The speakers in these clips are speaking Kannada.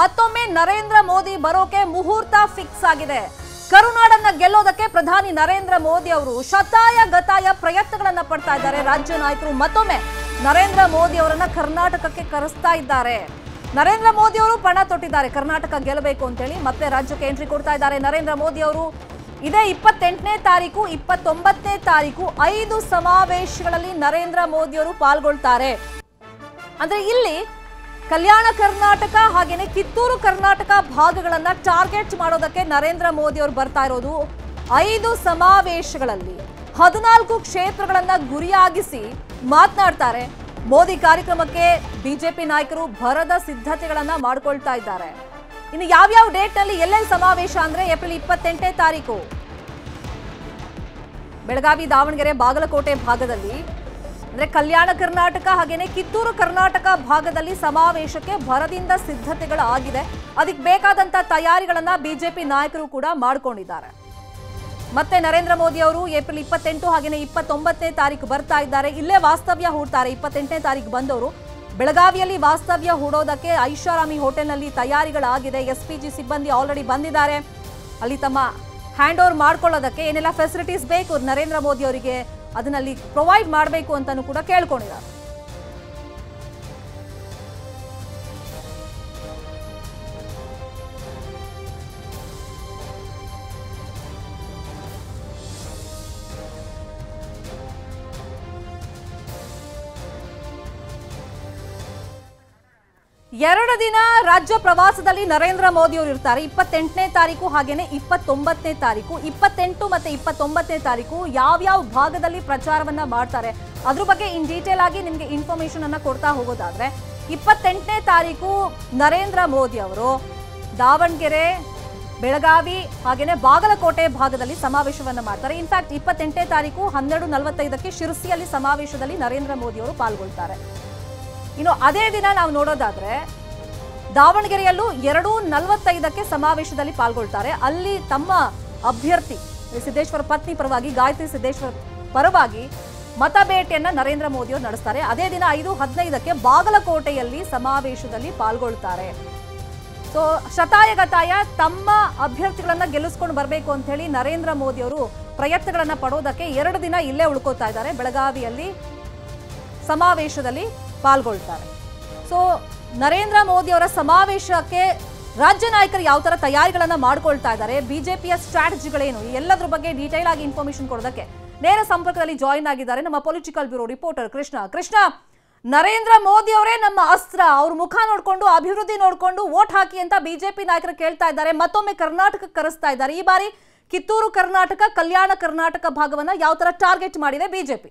ಮತ್ತೊಮ್ಮೆ ನರೇಂದ್ರ ಮೋದಿ ಬರೋಕೆ ಮುಹೂರ್ತ ಫಿಕ್ಸ್ ಆಗಿದೆ. ಕರುನಾಡನ್ನ ಗೆಲ್ಲೋದಕ್ಕೆ ಪ್ರಧಾನಿ ನರೇಂದ್ರ ಮೋದಿ ಅವರು ಶತಾಯ ಗತಾಯ ಪ್ರಯತ್ನಗಳನ್ನ ಪಡ್ತಾ ಇದ್ದಾರೆ. ರಾಜ್ಯ ನಾಯಕರು ಮತ್ತೊಮ್ಮೆ ನರೇಂದ್ರ ಮೋದಿ ಅವರನ್ನ ಕರ್ನಾಟಕಕ್ಕೆ ಕರೆಸ್ತಾ ಇದ್ದಾರೆ. ನರೇಂದ್ರ ಮೋದಿ ಅವರು ಪಣ ತೊಟ್ಟಿದ್ದಾರೆ. ಕರ್ನಾಟಕ ಗೆಲ್ಲಬೇಕು ಅಂತೇಳಿ ಮತ್ತೆ ರಾಜ್ಯಕ್ಕೆ ಎಂಟ್ರಿ ಕೊಡ್ತಾ ಇದ್ದಾರೆ ನರೇಂದ್ರ ಮೋದಿ ಅವರು. ಇದೇ ಇಪ್ಪತ್ತೆಂಟನೇ ತಾರೀಕು, ಇಪ್ಪತ್ತೊಂಬತ್ತನೇ ತಾರೀಕು ಐದು ಸಮಾವೇಶಗಳಲ್ಲಿ ನರೇಂದ್ರ ಮೋದಿ ಅವರು ಪಾಲ್ಗೊಳ್ತಾರೆ. ಅಂದ್ರೆ ಇಲ್ಲಿ ಕಲ್ಯಾಣ ಕರ್ನಾಟಕ ಹಾಗೇನೆ ಕಿತ್ತೂರು ಕರ್ನಾಟಕ ಭಾಗಗಳನ್ನ ಟಾರ್ಗೆಟ್ ಮಾಡೋದಕ್ಕೆ ನರೇಂದ್ರ ಮೋದಿ ಅವರು ಬರ್ತಾ ಇರೋದು ಐದು ಸಮಾವೇಶಗಳಲ್ಲಿ ಹದಿನಾಲ್ಕು ಕ್ಷೇತ್ರಗಳನ್ನ ಗುರಿಯಾಗಿಸಿ ಮಾತನಾಡ್ತಾರೆ. ಮೋದಿ ಕಾರ್ಯಕ್ರಮಕ್ಕೆ ಬಿಜೆಪಿ ನಾಯಕರು ಭರದ ಸಿದ್ಧತೆಗಳನ್ನ ಮಾಡ್ಕೊಳ್ತಾ ಇದ್ದಾರೆ. ಇನ್ನು ಯಾವ್ಯಾವ ಡೇಟ್ನಲ್ಲಿ ಎಲ್ಲೆಲ್ಲಿ ಸಮಾವೇಶ ಅಂದ್ರೆ ಏಪ್ರಿಲ್ ಇಪ್ಪತ್ತೆಂಟನೇ ತಾರೀಕು? ಬೆಳಗಾವಿ ದಾವಣಗೆರೆ ಬಾಗಲಕೋಟೆ ಭಾಗದಲ್ಲಿ ಅಂದ್ರೆ ಕಲ್ಯಾಣ ಕರ್ನಾಟಕ ಹಾಗೆಯೇ ಕಿತ್ತೂರು ಕರ್ನಾಟಕ ಭಾಗದಲ್ಲಿ ಸಮಾವೇಶಕ್ಕೆ ಭರದಿಂದ ಸಿದ್ಧತೆಗಳು ಆಗಿದೆ. ಅದಕ್ಕೆ ಬೇಕಾದಂತ ತಯಾರಿಗಳನ್ನು ಬಿಜೆಪಿ ನಾಯಕರು ಕೂಡ ಮಾಡಿಕೊಂಡಿದ್ದಾರೆ. ಮತ್ತೆ ನರೇಂದ್ರ ಮೋದಿ ಅವರು ಏಪ್ರಿಲ್ ಇಪ್ಪತ್ತೆಂಟು ಹಾಗೆಯೇ ಇಪ್ಪತ್ತೊಂಬತ್ತನೇ ತಾರೀಕು ಬರ್ತಾ ಇದ್ದಾರೆ. ಇಲ್ಲೇ ವಾಸ್ತವ್ಯ ಹೂಡ್ತಾರೆ. ಇಪ್ಪತ್ತೆಂಟನೇ ತಾರೀಕು ಬಂದವರು. ಬೆಳಗಾವಿಯಲ್ಲಿ ವಾಸ್ತವ್ಯ ಹೂಡೋದಕ್ಕೆ ಐಷಾರಾಮಿ ಹೋಟೆಲ್ನಲ್ಲಿ ತಯಾರಿಗಳಾಗಿದೆ. ಎಸ್ ಪಿ ಜಿ ಸಿಬ್ಬಂದಿ ಆಲ್ರೆಡಿ ಬಂದಿದ್ದಾರೆ. ಅಲ್ಲಿ ತಮ್ಮ ಹ್ಯಾಂಡ್ ಓವರ್ ಮಾಡ್ಕೊಳ್ಳೋದಕ್ಕೆ ಏನೆಲ್ಲ ಫೆಸಿಲಿಟೀಸ್ ಬೇಕು ನರೇಂದ್ರ ಮೋದಿ ಅವರಿಗೆ? ಅದನ್ನಲ್ಲಿ ಪ್ರೊವೈಡ್ ಮಾಡಬೇಕು ಅಂತಲೂ ಕೂಡ ಕೇಳ್ಕೊಂಡಿದ್ದಾರೆ. ಎರಡು ದಿನ ರಾಜ್ಯ ಪ್ರವಾಸದಲ್ಲಿ ನರೇಂದ್ರ ಮೋದಿ ಅವರು ಇರ್ತಾರೆ. ಇಪ್ಪತ್ತೆಂಟನೇ ತಾರೀಕು ಹಾಗೇನೆ ಇಪ್ಪತ್ತೊಂಬತ್ತನೇ ತಾರೀಕು. ಇಪ್ಪತ್ತೆಂಟು ಮತ್ತೆ ಇಪ್ಪತ್ತೊಂಬತ್ತನೇ ತಾರೀಕು ಯಾವ್ಯಾವ ಭಾಗದಲ್ಲಿ ಪ್ರಚಾರವನ್ನ ಮಾಡ್ತಾರೆ? ಅದ್ರ ಬಗ್ಗೆ ಇನ್ ಡೀಟೇಲ್ ಆಗಿ ನಿಮಗೆ ಇನ್ಫಾರ್ಮೇಶನ್ ಅನ್ನ ಕೊಡ್ತಾ ಹೋಗೋದಾದ್ರೆ, ಇಪ್ಪತ್ತೆಂಟನೇ ತಾರೀಕು ನರೇಂದ್ರ ಮೋದಿ ಅವರು ದಾವಣಗೆರೆ, ಬೆಳಗಾವಿ ಹಾಗೇನೆ ಬಾಗಲಕೋಟೆ ಭಾಗದಲ್ಲಿ ಸಮಾವೇಶವನ್ನ ಮಾಡ್ತಾರೆ. ಇನ್ಫ್ಯಾಕ್ಟ್ ಇಪ್ಪತ್ತೆಂಟನೇ ತಾರೀಕು ಹನ್ನೆರಡು ನಲವತ್ತೈದಕ್ಕೆ ಶಿರಸಿಯಲ್ಲಿ ಸಮಾವೇಶದಲ್ಲಿ ನರೇಂದ್ರ ಮೋದಿ ಅವರು ಪಾಲ್ಗೊಳ್ತಾರೆ. ಇನ್ನು ಅದೇ ದಿನ ನಾವು ನೋಡೋದಾದ್ರೆ ದಾವಣಗೆರೆಯಲ್ಲೂ ಎರಡು ನಲವತ್ತೈದಕ್ಕೆ ಸಮಾವೇಶದಲ್ಲಿ ಪಾಲ್ಗೊಳ್ತಾರೆ. ಅಲ್ಲಿ ತಮ್ಮ ಅಭ್ಯರ್ಥಿ ಸಿದ್ದೇಶ್ವರ ಪತ್ನಿ ಪರವಾಗಿ, ಗಾಯತ್ರಿ ಸಿದ್ದೇಶ್ವರ ಪರವಾಗಿ ಮತ ಭೇಟಿಯನ್ನ ನರೇಂದ್ರ ಮೋದಿ ಅವರು ನಡೆಸ್ತಾರೆ. ಅದೇ ದಿನ ಐದು ಹದಿನೈದಕ್ಕೆ ಬಾಗಲಕೋಟೆಯಲ್ಲಿ ಸಮಾವೇಶದಲ್ಲಿ ಪಾಲ್ಗೊಳ್ತಾರೆ. ಸೊ ಶತಾಯಗತಾಯ ತಮ್ಮ ಅಭ್ಯರ್ಥಿಗಳನ್ನ ಗೆಲ್ಲಿಸ್ಕೊಂಡು ಬರಬೇಕು ಅಂತ ಹೇಳಿ ನರೇಂದ್ರ ಮೋದಿ ಅವರು ಪ್ರಯತ್ನಗಳನ್ನ ಪಡೋದಕ್ಕೆ ಎರಡು ದಿನ ಇಲ್ಲೇ ಉಳ್ಕೋತಾ ಇದ್ದಾರೆ. ಬೆಳಗಾವಿಯಲ್ಲಿ ಸಮಾವೇಶದಲ್ಲಿ ಪಾಲ್ಗೊಳ್ತಾರೆ. ಸೊ ನರೇಂದ್ರ ಮೋದಿ ಅವರ ಸಮಾವೇಶಕ್ಕೆ ರಾಜ್ಯ ನಾಯಕರು ಯಾವ ತರ ತಯಾರಿಗಳನ್ನ ಮಾಡ್ಕೊಳ್ತಾ ಇದ್ದಾರೆ, ಬಿಜೆಪಿಯ ಸ್ಟ್ರಾಟಜಿಗಳೇನು ಎಲ್ಲದ್ರ ಬಗ್ಗೆ ಡೀಟೇಲ್ ಆಗಿ ಇನ್ಫಾರ್ಮೇಶನ್ ಕೊಡೋದಕ್ಕೆ ನೇರ ಸಂಪರ್ಕದಲ್ಲಿ ಜಾಯಿನ್ ಆಗಿದ್ದಾರೆ ನಮ್ಮ political bureau reporter Krishna. Krishna, Narendra Modi ಅವರೇ ನಮ್ಮ ಅಸ್ತ್ರ, ಅವ್ರ ಮುಖ ನೋಡಿಕೊಂಡು, ಅಭಿವೃದ್ಧಿ ನೋಡಿಕೊಂಡು ವೋಟ್ ಹಾಕಿ ಅಂತ ಬಿಜೆಪಿ ನಾಯಕರು ಕೇಳ್ತಾ ಇದ್ದಾರೆ, ಮತ್ತೊಮ್ಮೆ ಕರ್ನಾಟಕ ಕರೆಸ್ತಾ ಇದ್ದಾರೆ. ಈ ಬಾರಿ ಕಿತ್ತೂರು ಕರ್ನಾಟಕ, ಕಲ್ಯಾಣ ಕರ್ನಾಟಕ ಭಾಗವನ್ನ ಯಾವ ತರ ಟಾರ್ಗೆಟ್ ಮಾಡಿದೆ ಬಿಜೆಪಿ?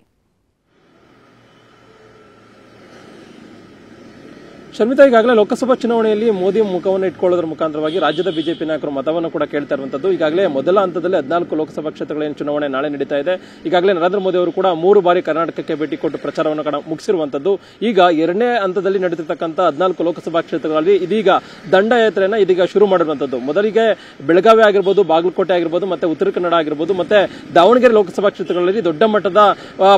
ಶರ್ಮಿತಾ ಈಗಾಗಲೇ ಲೋಕಸಭಾ ಚುನಾವಣೆಯಲ್ಲಿ ಮೋದಿ ಮುಖವನ್ನು ಇಟ್ಕೊಳ್ಳೋದ್ರ ಮುಖಾಂತರವಾಗಿ ರಾಜ್ಯದ ಬಿಜೆಪಿ ನಾಯಕರು ಮತವನ್ನು ಕೂಡ ಕೇಳ್ತಾ ಇರುವಂತದ್ದು. ಈಗಾಗಲೇ ಮೊದಲ ಹಂತದಲ್ಲಿ ಹದಿನಾಲ್ಕು ಲೋಕಸಭಾ ಕ್ಷೇತ್ರಗಳೇನು ಚುನಾವಣೆ ನಾಳೆ ನಡೀತಾ ಇದೆ. ಈಗಾಗಲೇ ನರೇಂದ್ರ ಮೋದಿ ಅವರು ಕೂಡ ಮೂರು ಬಾರಿ ಕರ್ನಾಟಕಕ್ಕೆ ಭೇಟಿ ಕೊಟ್ಟು ಪ್ರಚಾರವನ್ನು ಕೂಡ ಮುಗಿಸಿರುವಂತದ್ದು. ಈಗ ಎರಡನೇ ಹಂತದಲ್ಲಿ ನಡೆದಿರತಕ್ಕಂತ ಹದಿನಾಲ್ಕು ಲೋಕಸಭಾ ಕ್ಷೇತ್ರಗಳಲ್ಲಿ ಇದೀಗ ದಂಡಯಾತ್ರೆಯನ್ನು ಇದೀಗ ಶುರು ಮಾಡಿರುವಂತದ್ದು. ಮೊದಲಿಗೆ ಬೆಳಗಾವಿ ಆಗಿರ್ಬೋದು, ಬಾಗಲಕೋಟೆ ಆಗಿರ್ಬೋದು, ಮತ್ತೆ ಉತ್ತರ ಕನ್ನಡ ಆಗಿರ್ಬೋದು, ಮತ್ತೆ ದಾವಣಗೆರೆ ಲೋಕಸಭಾ ಕ್ಷೇತ್ರಗಳಲ್ಲಿ ದೊಡ್ಡ ಮಟ್ಟದ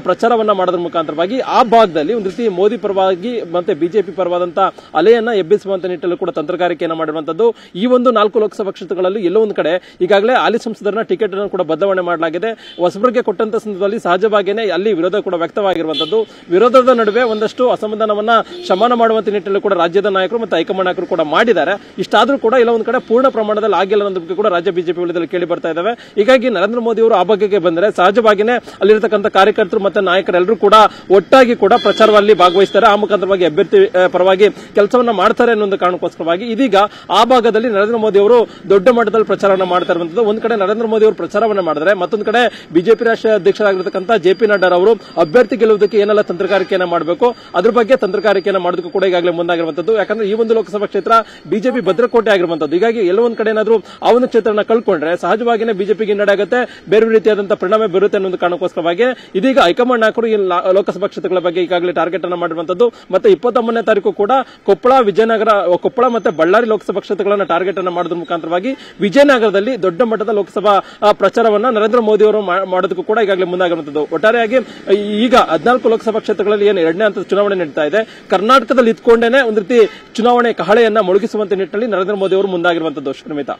ಪ್ರಚಾರವನ್ನ ಮಾಡೋದ್ರ ಮುಖಾಂತರವಾಗಿ ಆ ಭಾಗದಲ್ಲಿ ಒಂದು ರೀತಿ ಮೋದಿ ಪರವಾಗಿ ಮತ್ತೆ ಬಿಜೆಪಿ ಪರವಾದಂತ ಅಲೆಯನ್ನ ಎಬ್ಬಿಸುವಂತ ನಿಟ್ಟಲ್ಲಿ ಕೂಡ ತಂತ್ರಗಾರಿಕೆಯನ್ನು ಮಾಡಿರುವಂತದ್ದು. ಈ ಒಂದು ನಾಲ್ಕು ಲೋಕಸಭಾ ಕ್ಷೇತ್ರಗಳಲ್ಲಿ ಎಲ್ಲೋ ಒಂದು ಕಡೆ ಈಗಾಗಲೇ ಹಾಲಿ ಸಂಸದರನ್ನ ಟಿಕೆಟ್ ಅನ್ನು ಕೂಡ ಬದಲಾವಣೆ ಮಾಡಲಾಗಿದೆ. ಹೊಸಬರಿಗೆ ಕೊಟ್ಟಂತ ಸಂದರ್ಭದಲ್ಲಿ ಸಹಜವಾಗಿಯೇ ಅಲ್ಲಿ ವಿರೋಧ ಕೂಡ ವ್ಯಕ್ತವಾಗಿರುವಂತದ್ದು. ವಿರೋಧದ ನಡುವೆ ಒಂದಷ್ಟು ಅಸಮಾಧಾನವನ್ನ ಶಮನ ಮಾಡುವಂತ ನಿಟ್ಟಲ್ಲಿ ಕೂಡ ರಾಜ್ಯದ ನಾಯಕರು ಮತ್ತು ಹೈಕಮಾಂಡ್ ನಾಯಕರು ಕೂಡ ಮಾಡಿದ್ದಾರೆ. ಇಷ್ಟಾದರೂ ಕೂಡ ಎಲ್ಲ ಒಂದು ಕಡೆ ಪೂರ್ಣ ಪ್ರಮಾಣದಲ್ಲಿ ಆಗಿಲ್ಲ ಅನ್ನೋದು ಬಗ್ಗೆ ಕೂಡ ರಾಜ್ಯ ಬಿಜೆಪಿ ವಲಯದಲ್ಲಿ ಕೇಳಿ ಬರ್ತಾ ಇದ್ದಾವೆ ಹೀಗಾಗಿ ನರೇಂದ್ರ ಮೋದಿ ಅವರು ಆ ಬಗ್ಗೆಗೆ ಬಂದರೆ ಸಹಜವಾಗಿಯೇ ಅಲ್ಲಿರತಕ್ಕಂಥ ಕಾರ್ಯಕರ್ತರು ಮತ್ತು ನಾಯಕರೆಲ್ಲರೂ ಕೂಡ ಒಟ್ಟಾಗಿ ಕೂಡ ಪ್ರಚಾರದಲ್ಲಿ ಭಾಗವಹಿಸ್ತಾರೆ. ಆ ಮುಖಾಂತರವಾಗಿ ಅಭ್ಯರ್ಥಿ ಪರವಾಗಿ ಕೆಲಸವನ್ನ ಮಾಡ್ತಾರೆ ಅನ್ನೋ ಕಾರಣಕ್ಕೋಸ್ಕರವಾಗಿ ಇದೀಗ ಆ ಭಾಗದಲ್ಲಿ ನರೇಂದ್ರ ಮೋದಿ ಅವರು ದೊಡ್ಡ ಮಟ್ಟದಲ್ಲಿ ಪ್ರಚಾರವನ್ನ ಮಾಡ್ತಾ ಇರುವಂತದ್ದು. ಒಂದ್ ಕಡೆ ನರೇಂದ್ರ ಮೋದಿ ಅವರು ಪ್ರಚಾರವನ್ನ ಮಾಡಿದ್ರೆ, ಮತ್ತೊಂದು ಕಡೆ ಬಿಜೆಪಿ ರಾಷ್ಟ್ರೀಯ ಅಧ್ಯಕ್ಷರಾಗಿರ್ತಕ್ಕಂಥ ಜೆ ಪಿ ನಡ್ಡಾ ಅವರು ಅಭ್ಯರ್ಥಿ ಗೆಲ್ಲುವುದಕ್ಕೆ ಏನೆಲ್ಲ ತಂತ್ರಗಾರಿಕೆಯನ್ನ ಮಾಡಬೇಕು, ಅದ್ರ ಬಗ್ಗೆ ತಂತ್ರಗಾರಿಕೆಯನ್ನ ಮಾಡೋದಕ್ಕೂ ಕೂಡ ಈಗಾಗಲೇ ಮುಂದಾಗಿರುವಂತದ್ದು. ಯಾಕಂದ್ರೆ ಈ ಒಂದು ಲೋಕಸಭಾ ಕ್ಷೇತ್ರ ಬಿಜೆಪಿ ಭದ್ರಕೋಟೆ ಆಗಿರುವಂತದ್ದು. ಹೀಗಾಗಿ ಎಲ್ಲೋ ಒಂದ್ ಕಡೆ ಏನಾದ್ರು ಆ ಒಂದು ಕ್ಷೇತ್ರನ ಕಳ್ಕೊಂಡ್ರೆ ಸಹಜವಾಗಿನೇ ಬಿಜೆಪಿಗೆ ಹಿನ್ನಡೆ ಬೇರೆ ರೀತಿಯಾದಂತಹ ಪರಿಣಾಮ ಬರುತ್ತೆ ಅನ್ನೋ ಕಾರಣಕ್ಕೋಸ್ಕರವಾಗಿ ಇದೀಗ ಹೈಕಮಾಂಡ್ ನಾಯಕರು ಈ ಲೋಕಸಭಾ ಕ್ಷೇತ್ರಗಳ ಬಗ್ಗೆ ಈಗಾಗಲೇ ಟಾರ್ಗೆಟ್ ಅನ್ನ ಮಾಡಿರುವಂತದ್ದು. ಮತ್ತೆ ಇಪ್ಪತ್ತೊಂಬತ್ತನೇ ತಾರೀಕು ಕೂಡ ಕೊಪ್ಪಳ, ವಿಜಯನಗರ, ಕೊಪ್ಪಳ ಮತ್ತೆ ಬಳ್ಳಾರಿ ಲೋಕಸಭಾ ಕ್ಷೇತ್ರಗಳನ್ನ ಟಾರ್ಗೆಟ್ ಅನ್ನ ಮಾಡೋದ್ರ ಮುಖಾಂತರವಾಗಿ ವಿಜಯನಗರದಲ್ಲಿ ದೊಡ್ಡ ಮಟ್ಟದ ಲೋಕಸಭಾ ಪ್ರಚಾರವನ್ನ ನರೇಂದ್ರ ಮೋದಿ ಅವರು ಮಾಡೋದಕ್ಕೂ ಕೂಡ ಈಗಾಗಲೇ ಮುಂದಾಗಿರುವಂತದ್ದು. ಒಟ್ಟಾರೆಯಾಗಿ ಈಗ ಹದಿನಾಲ್ಕು ಲೋಕಸಭಾ ಕ್ಷೇತ್ರಗಳಲ್ಲಿ ಏನು ಎರಡನೇ ಹಂತದ ಚುನಾವಣೆ ನಡೀತಾ ಇದೆ. ಕರ್ನಾಟಕದಲ್ಲಿ ಇದ್ಕೊಂಡೇನೆ ಒಂದು ರೀತಿ ಚುನಾವಣೆ ಕಹಳೆಯನ್ನ ಮೊಳಗಿಸುವಂತ ನಿಟ್ಟಿನಲ್ಲಿ ನರೇಂದ್ರ ಮೋದಿ ಅವರು ಮುಂದಾಗಿರುವಂತದ್ದು. ಶ್ರೀಮಿತಾ.